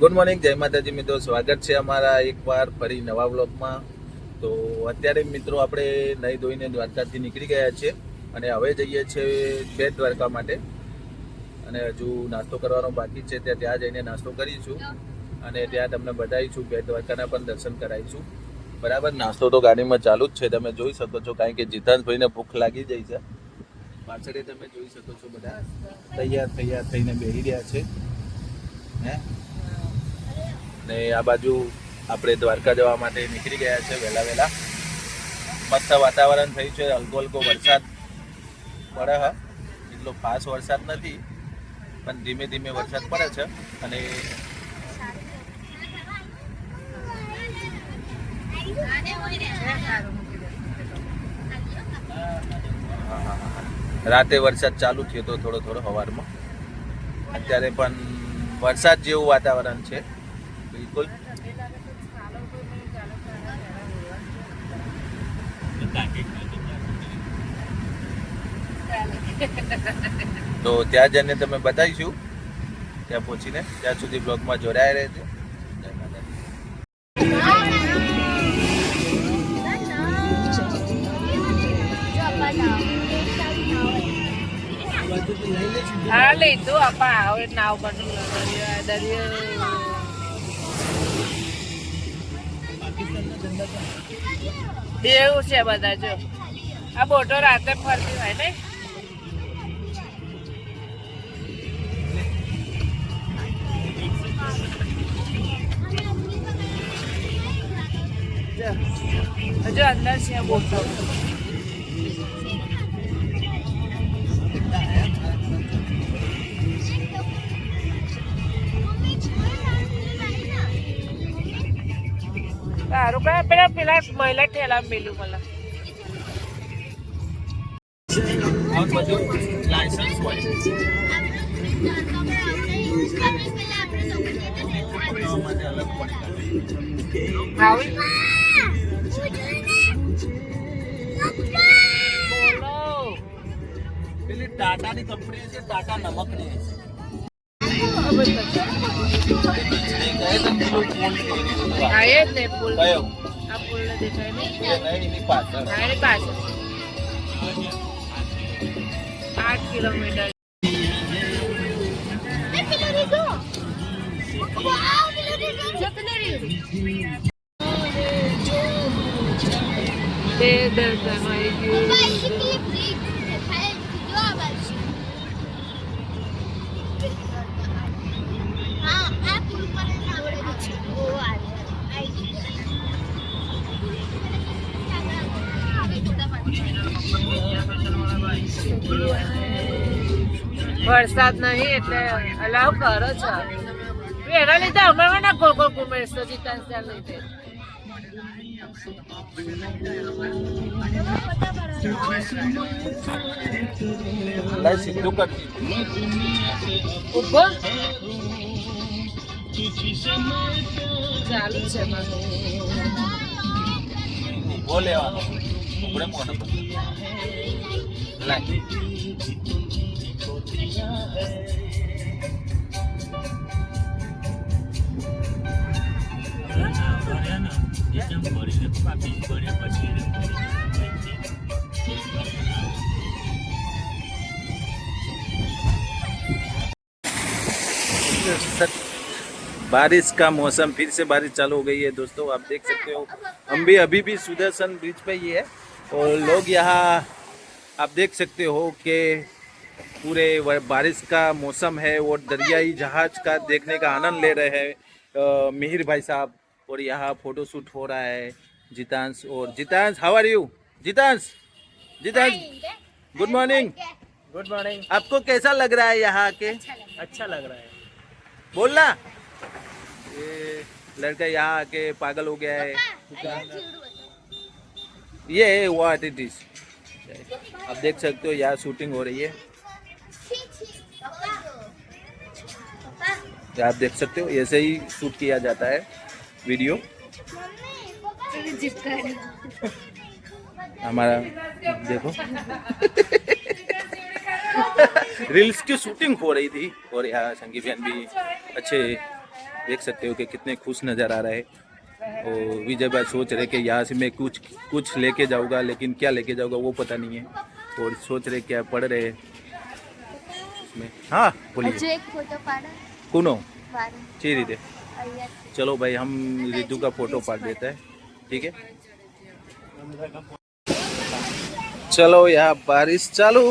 Good morning જય માતાજી મિત્રો. સ્વાગત છે અમારા એકવાર ફરી નવા બ્લોગમાં તો અત્યારે મિત્રો આપણે નહીં ધોઈને દ્વારકાથી નીકળી ગયા છીએ અને હવે જઈએ છીએ બેટ દ્વારકા માટે. અને હજુ નાસ્તો કરવાનો બાકી છે. ત્યાં ત્યાં જઈને નાસ્તો કરીશું અને ત્યાં તમને બતાવીશું બેટ દ્વારકાના પણ દર્શન કરાવીશું. બરાબર? નાસ્તો તો ગાડીમાં ચાલુ જ છે. તમે જોઈ શકો છો કારણ કે જીતાંશભાઈને ભૂખ લાગી જાય છે. પાછળ તમે જોઈ શકો છો બધા. તૈયાર તૈયાર થઈને બેસી રહ્યા છે. હે? ને આ બાજુ આપણે દ્વારકા જવા માટે નીકળી ગયા છે વહેલા વહેલા. મસ્ત વાતાવરણ થયું છે, હલકો હલકો વરસાદ પડે હા. એટલો ખાસ વરસાદ નથી, પણ ધીમે ધીમે વરસાદ પડે છે અને રાતે વરસાદ ચાલુ થયો તો થોડો થોડો સવારમાં અત્યારે પણ વરસાદ જેવું વાતાવરણ છે. બિલકુલ. તો ત્યાં જઈને તમે બતાવીશું. ત્યાં પહોંચીને ત્યાં સુધી બ્લોગમાં જોડાયા રહેજો. હા, લીધું. આપા હવે નાવ દરિયા એવું છે બધા જો. આ બોટો રાતે ફરતી હોય ને. હજુ અંદર છે બોટો. સારું કયા પેલા પેલા મહિલા ઠેલા મેલું મને. લાયસન્સ હોય પેલી ટાટાની કંપની છે, ટાટા નમકની હા આ દેખાય પાછળ. આઠ કિલોમીટર. તે દર્શન આવી ગયું. વરસાદ નહીં એટલે અલાવ કરો છો. એના લીધે અમે ના કોઈ કોઈ ઘુમેશ તો ત્યાં લીધે. ચાલુ છે મારું. बारिश का मौसम फिर से बारिश चालू हो गई है दोस्तों, आप देख सकते हो। हम भी अभी भी सुदर्शन ब्रिज पे ही है और लोग यहाँ आप देख सकते हो कि पूरे बारिश का मौसम है और दरियाई जहाज़ का देखने का आनंद ले रहे हैं मिहिर भाई साहब। और यहाँ फ़ोटो शूट हो रहा है जितांश और Jitansh how are you Jitansh Jitansh good morning good morning आपको कैसा लग रहा है यहाँ आके अच्छा लग रहा है। बोलना। ये लड़का यहाँ आके पागल हो गया है। ये व्हाट इट इज़ आप देख सकते हो, यहाँ शूटिंग हो रही है। ये आप देख सकते हो, ऐसे ही शूट किया जाता है वीडियो हमारा, देखो। रील्स की शूटिंग हो रही थी, और यहाँ संगी बहन भी अच्छे देख सकते हो कि कितने खुश नज़र आ रहे हैं। और विजय भाई सोच रहे कि यहाँ से मैं कुछ कुछ लेके जाऊँगा लेकिन क्या लेके जाऊँगा वो पता नहीं है। और सोच रहे क्या पढ़ रहे इसमें हाँ बोलिए। कौनो? ची रीते चलो भाई हम रिजु का फ़ोटो पाट देते हैं। ठीक है? चलो यहाँ बारिश चालू।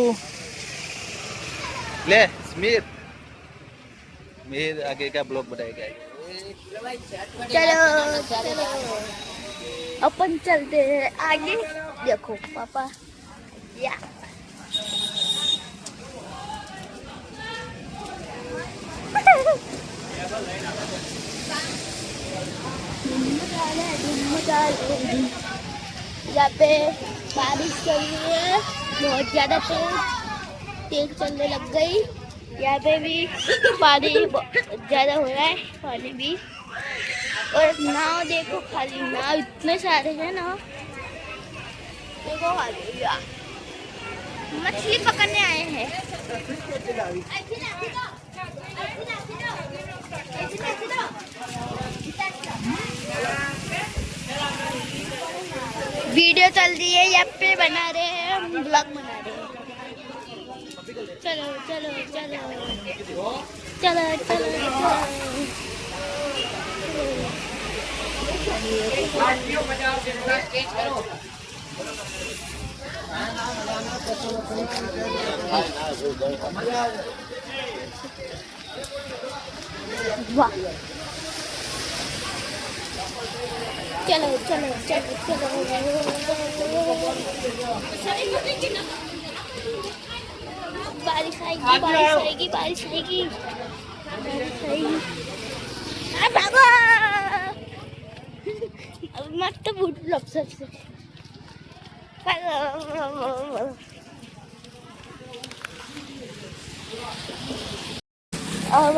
ले समीर। मेर आगे का ब्लॉग बताएगा चलो चलो अपन चलते हैं आगे देखो पापा या यहाँ पे बारिश चल रही है बहुत ज्यादा तेज तेज चलने लग गई यहाँ पे भी पानी ज़्यादा हो रहा है, पानी भी। और नाव देखो खाली, नाव इतने सारे हैं ना। देखो खाली मछली पकड़ने आए हैं। वीडियो चल रही है, यहाँ पे बना रहे हैं, हम ब्लॉग बना रहे चलो चलो चलो चलो चलो चलो वाह चलो चलो चलो चलो बारिश आएगी बारिश आएगी बारिश आएगी। बारिश आएगी। भागो अब बूट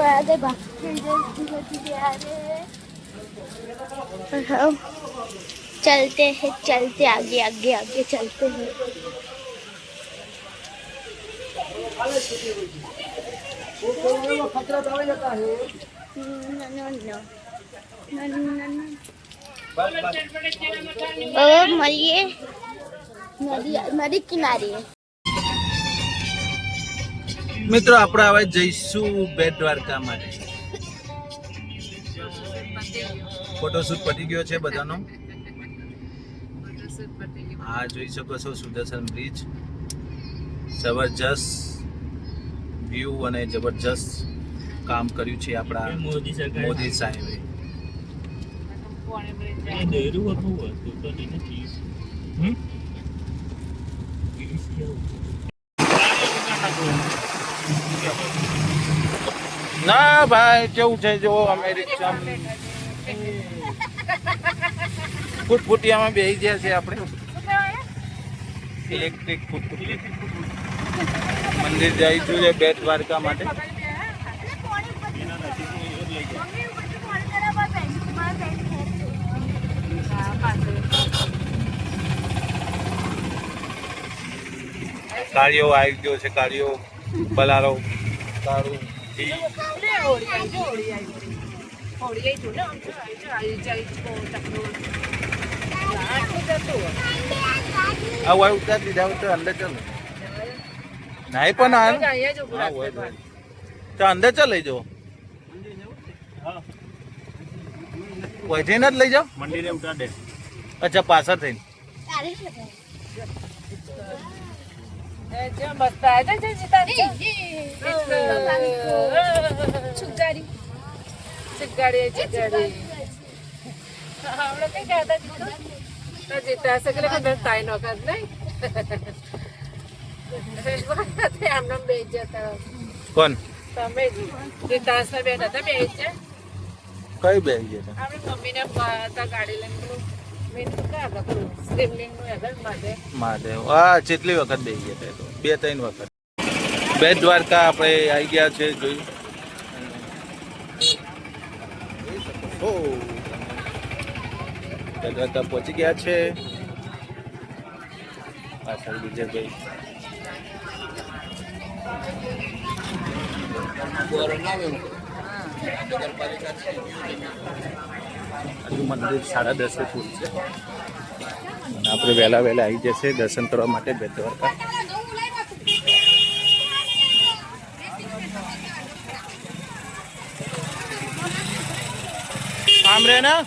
आगे भागते धीरे धीरे आ रहे हैं। हम चलते हैं चलते आगे आगे आगे चलते हैं। મળીએ. નદી કિનારે. મિત્રો આપણે હવે જઈશું બેટ દ્વારકા માટે. ફોટોશૂટ પતી ગયો છે બધાનો. હા જોઈ શકો છો સુદર્શન બ્રિજ જબરજસ્ત. વ્યૂ અને જબરજસ્ત કામ કર્યું છે આપણા મોદી સરકારે મોદી સાહેબે? ના ભાઈ કેવું છે જો અમેરિકા ફૂટફૂટિયામાં બેસી ગયા છે આપણે. ઇલેક્ટ્રિક ફૂટફૂટી મંદિર જઈશું છે બેટ દ્વારકા માટે. કાર્યો આવી ગયો છે, કાર્યો બલારો તારું આવું ઉતાર દીધા તો અંદર ચાલો. નહીં પણ આ. તો અંદર ચાલ લઈ જાઓ. વહીથી જ લઈ જાઓ. મંદિરે ઉતાર દે. અચ્છા પાછળ થઈને. જીતા સગલે કદાચ તાઈ નો કદ નહીં એમને બે જતા કોણ? તમે જ જીતા બે હતા બે કઈ બેસી ગયા આપણે મમ્મીને હતા? ગાડી લઈને હતા મહાદેવ હા જેટલી વખત બેસી ગયા હતા. બે ત્રણ વખત. બે દ્વારકા આપણે આવી ગયા છે બેટ દ્વારકા પહોંચી ગયા છે. પાછળ બીજા હજુ મંદિર સાડા દસે છે. અને આપણે વહેલા વહેલા આવી જશે દર્શન કરવા માટે બે દ્વારકા આમ રે ના?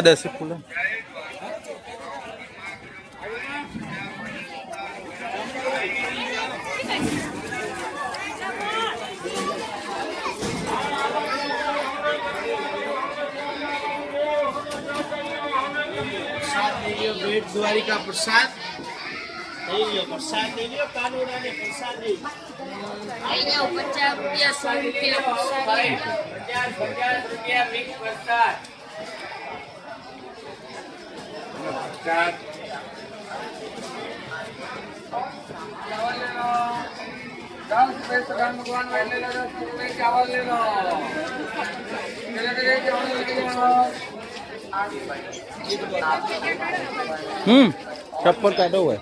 સાડા દસે ખુલે બેટ દ્વારિકા પ્રસાદ લઈ લ્યો પ્રસાદ લઈ લ્યો કાનુડાને પ્રસાદ લઈ લ્યો. પચાસ રૂપિયા સો રૂપિયા પચાસ પચાસ રૂપિયા મિક્સ પ્રસાદ પ્રસાદ હમ ચપ્પલ કાઢો હોય.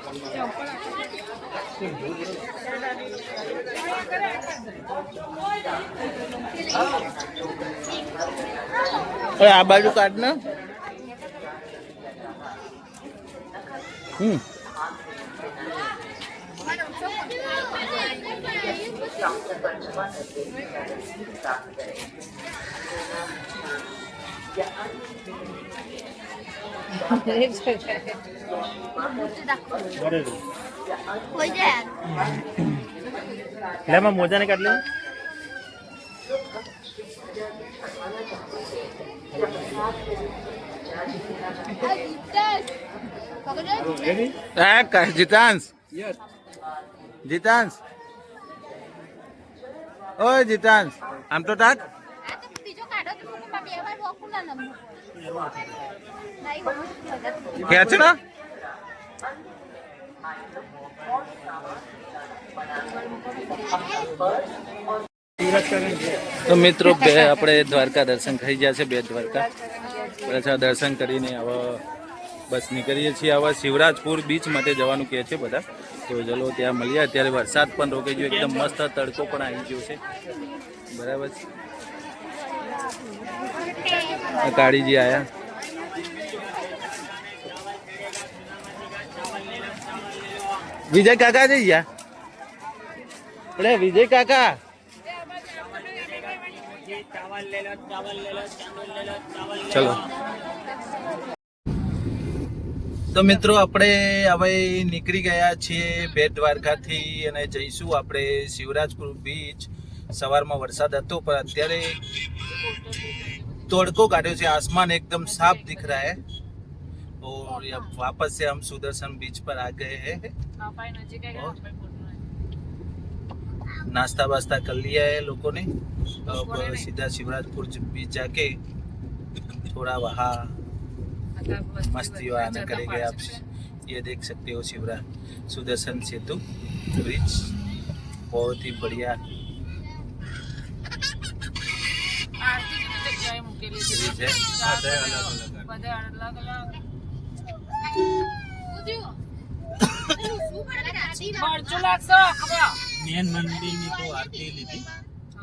આ બાજુ કાઢ ને. તો તાક બીજો કાઢો તો ફોટોમાં બે વાર રોકું ના નંબર નહીં ખેંચ ને તો મિત્રો બે આપણે દ્વારકા દર્શન થઈ ગયા છે બે દ્વારકા. પાછા દર્શન કરીને હવે બસ નીકળીએ છીએ આવા શિવરાજપુર બીચ માટે જવાનું કહે છે બધા. તો ચલો ત્યાં મળીએ. અત્યારે વરસાદ પણ રોકાઈ ગયો. એકદમ મસ્ત તડકો પણ આવી ગયો છે. બરાબર કાળીજી આવ્યા વિજય કાકા જઈ ગયા? અરે વિજય કાકા. ચલો. તો મિત્રો આપણે હવે નીકળી ગયા છીએ બેટ દ્વારકાથી અને જઈશું આપણે શિવરાજપુર બીચ સવારમાં વરસાદ હતો પણ અત્યારે તડકો કાઢ્યો છે આસમાન एकदम साफ दिख रहा है और अब वापस से हम सुदर्शन बीच पर आ गए हैं नाश्ता वास्ता कर लिया है लोगों ने अब सीधा शिवराजपुर बीच जाके थोड़ा वहाँ मस्ती वहाँ करेंगे आप ये देख सकते हो शिवराज सुदर्शन सेतु ब्रिज बहुत ही बढ़िया આરતી કેવી જગ્યાએ મૂકેલી છે ब्रिज है બધા અલગ અલગ ખર્ચો લાગશે ખબર મેન મંદિરની તો આરતી લીધી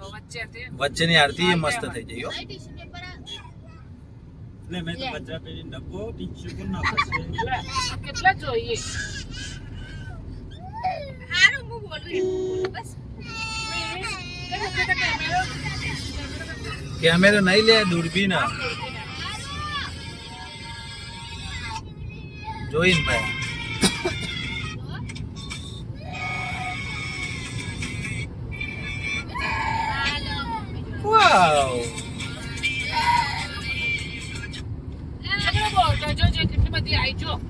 વચ્ચે તે વચ્ચેની આરતી એ મસ્ત થઈ ગઈ હો એટલે મેં તો બચરા પેલી ડબ્બો ટીચર પણ નાખો છે. કેટલા જોઈએ? હારું હું બોલું બસ. કેમેરો નહીં લે દૂરબીન. જોઈને ભાઈ. Wow! બધી આઈજો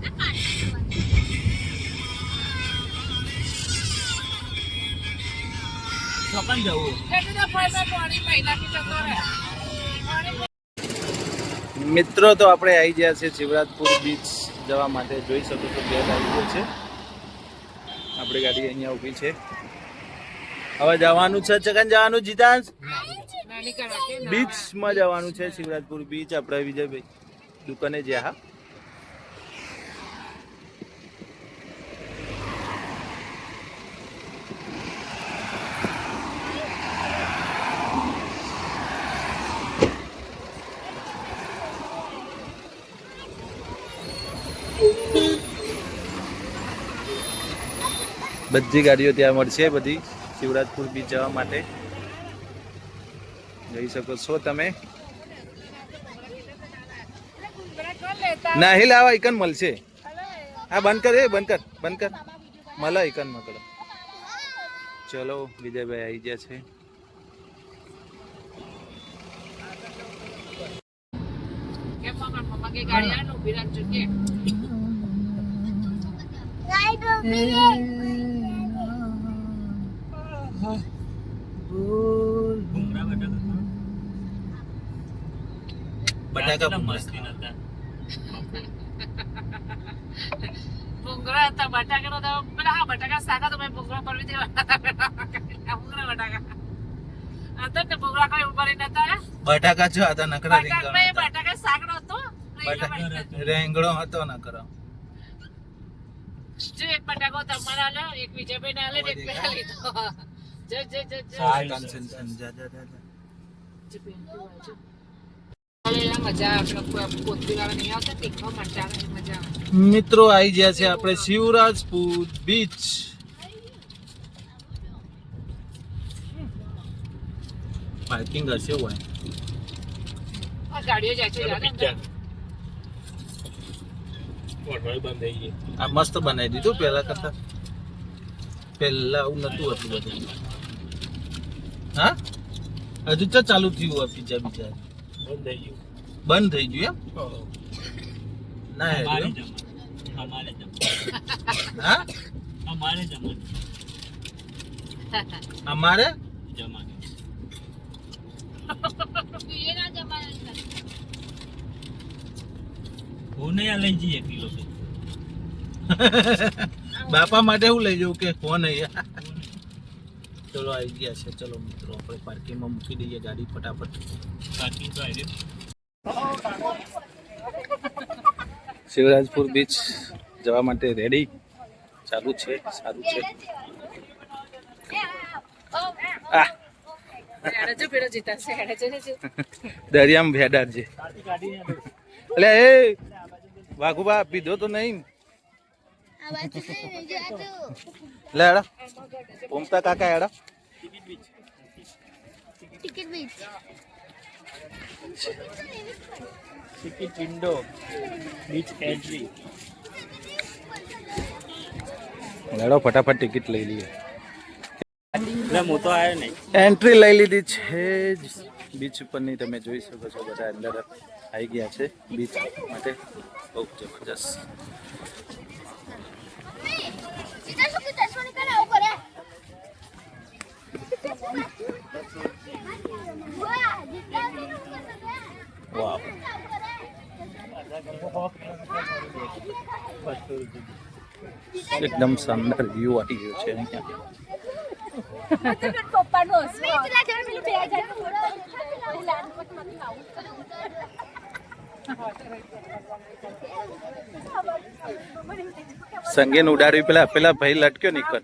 મિત્રો તો આપણે આવી ગયા છે શિવરાજપુર બીચ જવા માટે. જોઈ શકો છો બે આવી છે. આપણી ગાડી અહીંયા ઊભી છે. હવે જવાનું છે ચકન જવાનું જીતાંશ? બીચમાં જવાનું છે શિવરાજપુર બીચ આપણે વિજયભાઈ દુકાને જ્યાં હા. બધી ગાડીઓ ત્યાં મળશે બધી શિવરાજપુર બીચ જવા માટે. જઈ શકો છો તમે. નહીં લાવા આઈકન મળશે. હા બંધ કર એ બંધ કર બંધ કર. મળે આઈકનમાં કરો. ચલો વિજયભાઈ આવી ગયા છે. કેમ મમ્મા મમ્મા કે ગાડી બટાકા મસ્તી નતા ભૂંગળા હતા પેલા હા બટાકા શાકા તો મેં ભૂંગળા પરવી દેવાના ભૂંગળા બટાકા. હતા ને ભૂંગળા કોઈ ઊભા રહી નતા. બટાકા જો હતા નકરા બટાકા રીંગણ બટાકા શાકનો હતો રેંગણો હતો નકરો. જો એક બટાકો તમારા એક વિજયભાઈ ને આલે ને એક મેં લીધો. મિત્રો આવી ગયા છે આપણે શિવરાજપુર બીચ પાર્કિંગ હશે હોય. આ મસ્ત બનાવી દીધું પહેલા કરતા. પહેલા આવું નતું હતું બધું. હા? હજુ તો ચાલુ થયું હોય બીજા બીજા. બંધ થઈ ગયું. બંધ થઈ ગયું એમ? ના અમારે અમારે જમવાનું. હા? અમારે જમવાનું. અમારે? જમવાનું. લઈ જઈએ કિલો બાપા માટે હું લઈ જવું કે ફોન અહીંયા ચલો આવી ગયા છે. ચલો મિત્રો આપણે પાર્કિંગમાં મૂકી દઈએ ગાડી ફટાફટ. પાર્કિંગ તો આવી શિવરાજપુર બીચ જવા માટે રેડી ચાલુ છે સારું છે. દરિયામ હેડે જો પેલો જીતાશે હેડે જો દરિયામાં ભેડાર છે. એટલે એ વાઘુબા પીધો તો નહીં. લે હેડા. ઓમતા કાકા હેડા. ટિકિટ બીચ ટિકિટ વિન્ડો બીચ એન્ટ્રી લેડો ફટાફટ ટિકિટ લઈ લઈએ. એટલે હું તો આવ્યો નહીં. એન્ટ્રી લઈ લીધી છે જ. બીચ ઉપરની તમે જોઈ શકો છો બધા અંદર આવી ગયા છે બીચ માટે. બહુ જબરજસ્ત સીધા શું કીધું સોની કરે આવું કરે વાહ એકદમ શાનદાર વ્યૂ આવી ગયો છે અહીંયા. સંગીન ઉડાડવી પેલા પેલા ભાઈ લટક્યો નીકળ.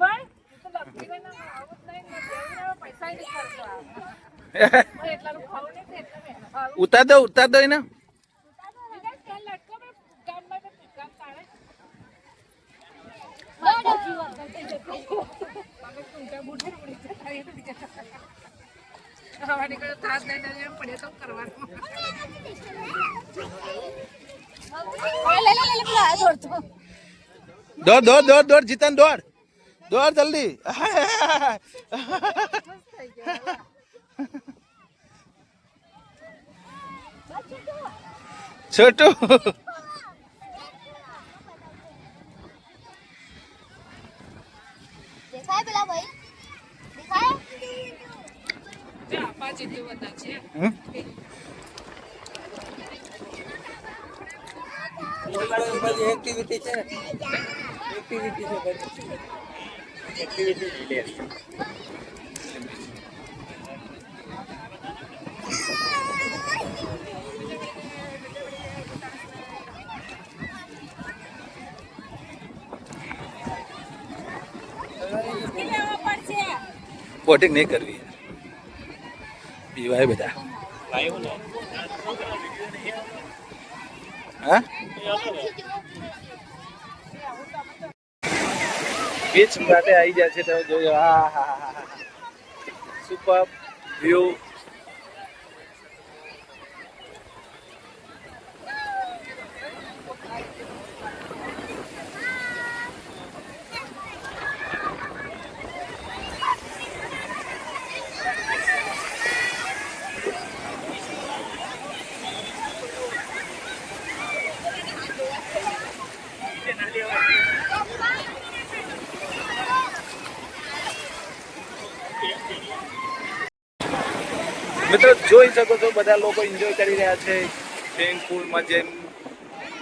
લઈને એમ પડે તો કરવાનું દોડ દોડ દોડ દોડ જીતન દોડ દોડ જલ્દી છોટુ. દેખાય પેલા ભાઈ? દેખાય? છે? એક્ટિવિટી છે એક્ટિવિટી છે બધી એક્ટિવિટી લઈ લે બોટિંગ નહીં કરવી પીવાય બધા. હા? બીચ માટે આવી જાય છે તમે જોયો હા હા હા સુપર વ્યૂ મિત્રો જોઈ શકો છો બધા લોકો એન્જોય કરી રહ્યા છે. સ્વિમિંગ પુલમાં જેમ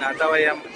નાતા હોય એમ.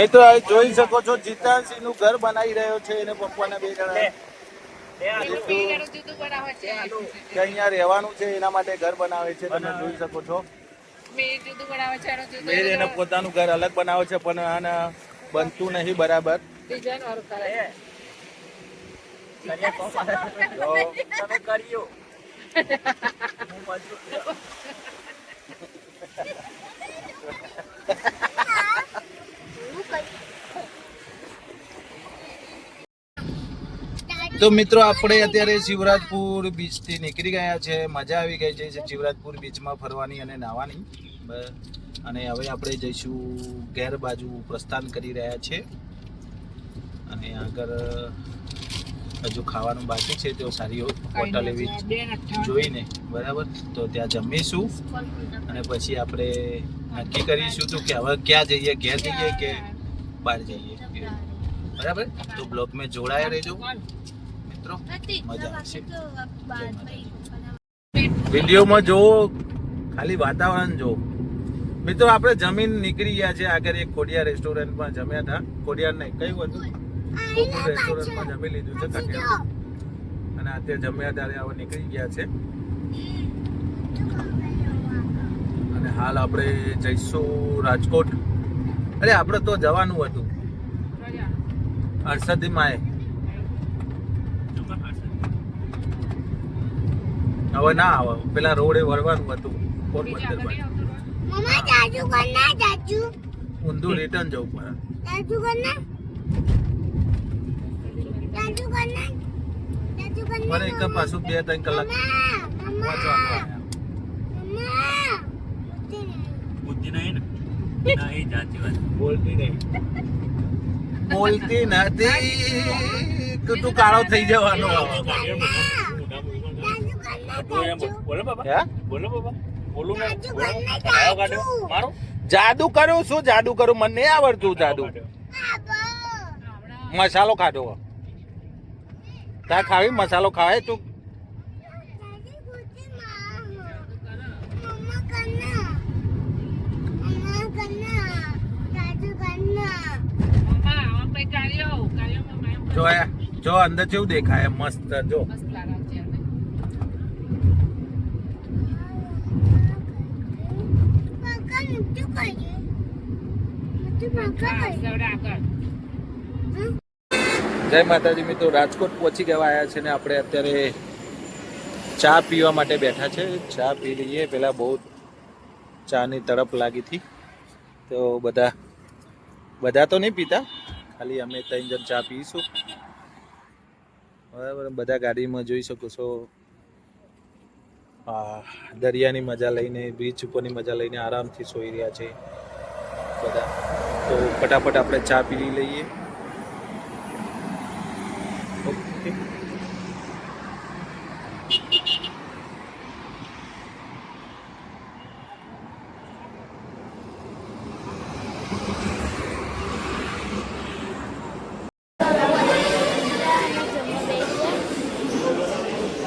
મિત્રો જોઈ શકો છો જીતાસિંહનું ઘર બનાવી રહ્યો છે એને પપ્પાના બે જણા. અહીંયા રહેવાનું છે એના માટે ઘર બનાવે છે તમે જોઈ શકો છો. એનું જુદું મેર એને પોતાનું ઘર અલગ બનાવે છે પણ આને બનતું નહીં બરાબર. તમે કર્યો. તો મિત્રો, આપણે અત્યારે શિવરાજપુર બીચથી નીકળી ગયા છે. મજા આવી ગઈ છે શિવરાજપુર બીચમાં ફરવાની અને નાહવાની. અને હવે આપણે જઈશું ઘેર બાજુ પ્રસ્થાન કરી રહ્યા છે. અને આગળ હજુ ખાવાનું બાકી છે. તો સારી હોટલ એવી જોઈને, બરાબર? તો ત્યાં જમીશું. અને પછી આપણે નક્કી કરીશું તો કે હવે ક્યાં જઈએ? ઘેર જઈએ કે બહાર જઈએ? બરાબર? તો બ્લોગમાં જોડાયા રહેજો. મિત્રો. મજા આવશે વિડીયોમાં જોવો ખાલી વાતાવરણ જોવો મિત્રો આપણે જમીન નીકળી ગયા છે. આગળ એક ખોડિયા રેસ્ટોરન્ટમાં જમ્યા હતા. ખોડિયાર નહીં કયું હતું? રેસ્ટોરન્ટમાં જમી લીધું છે કાઠિયાવાડ અને અત્યારે જમ્યા ત્યારે હવે નીકળી ગયા છે. અને હાલ આપણે જઈશું રાજકોટ. અરે આપણે તો જવાનું હતું. હર્ષદી માએ હવે ના આવે. પેલા રોડે વળવાનું હતું. પોરબંદર મમ્મા જાજુ કરના જાજુ. ઊંધું રિટર્ન જવું પડે. જાજુ કરના જાજુ કરના જાજુ કરના મને એક પાછું બે ત્રણ કલાક મમ્મા વાંચવાનું બુદ્ધિ નહીં ને? નહીં જાતી વાત. બોલતી નહીં. બોલતી નથી. તો તું કાળો થઈ જવાનો. જાદુ. કરું શું જાદુ કરું. મને નહીં આવડતું જાદુ મસાલો ખાધો તાર ખાવી મસાલો ખાવાય તું? જો જો અંદર જેવું દેખાય. મસ્ત જો મસ્ત લાગે છે એને. પકડ ઊંચું કરીએ ઊંચું પકડ હા, કરીએ સવડે આગળ જય માતાજી મિત્રો, રાજકોટ પહોંચી ગયા આવ્યા છે ને આપણે અત્યારે ચા પીવા માટે બેઠા છે. ચા પી લઈએ. પેલા બહુ ચાની તડપ લાગી હતી. તો બધા બધા તો નહીં પીતા. ખાલી અમે ત્રણ જણ ચા પીશું. બરાબર. બધા ગાડીમાં જોઈ શકો છો. દરિયાની મજા લઈને બીચ ઉપરની મજા લઈને આરામથી સોઈ રહ્યા છે બધા. તો ફટાફટ આપણે ચા પી લઈએ ઓકે જમવા બેસીએ.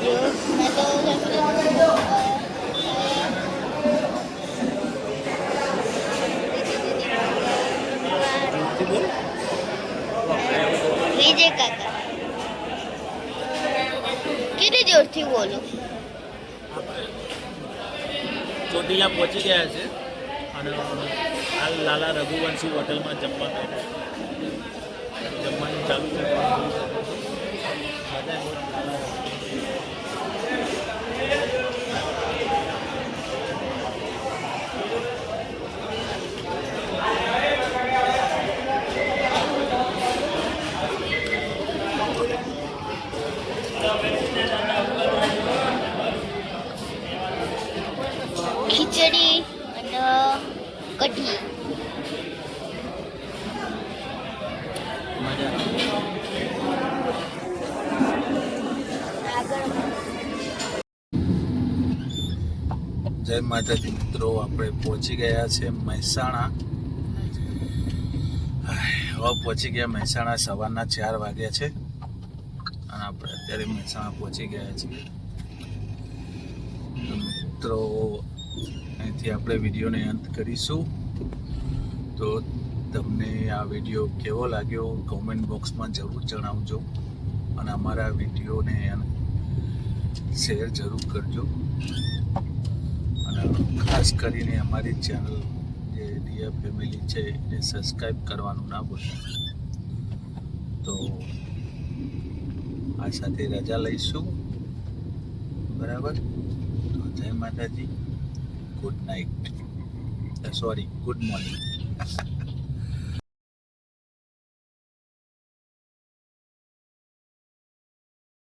જો, મેં તો જમી લીધું. વિજય કાકા કેટલી જોરથી બોલો ચોટીલા પહોંચી ગયા છે અને હાલ લાલા રઘુવંશી હોટલમાં જમવાનું જમવાનું ચાલુ છે બધા લાલા ખીચડી અને કઢી આગળ જય માતાજી, મિત્રો, આપણે પહોંચી ગયા છે મહેસાણા. હવે પહોંચી ગયા મહેસાણા સવારના ચાર વાગ્યા છે. અને આપણે અત્યારે મહેસાણા પહોંચી ગયા છીએ મિત્રો, અહીંથી આપણે વિડીયોને અંત કરીશું. તો તમને આ વીડિયો કેવો લાગ્યો કોમેન્ટ બોક્સમાં જરૂર જણાવજો. અને અમારા વિડીયોને શેર જરૂર કરજો. અને ખાસ કરીને અમારી ચેનલ જે ડિયર ફેમિલી છે, એને સબસ્ક્રાઈબ કરવાનું ના ભૂલતા. તો આ સાથે રજા લઈશું. બરાબર? તો જય માતાજી. Good night sorry good morning Thank you.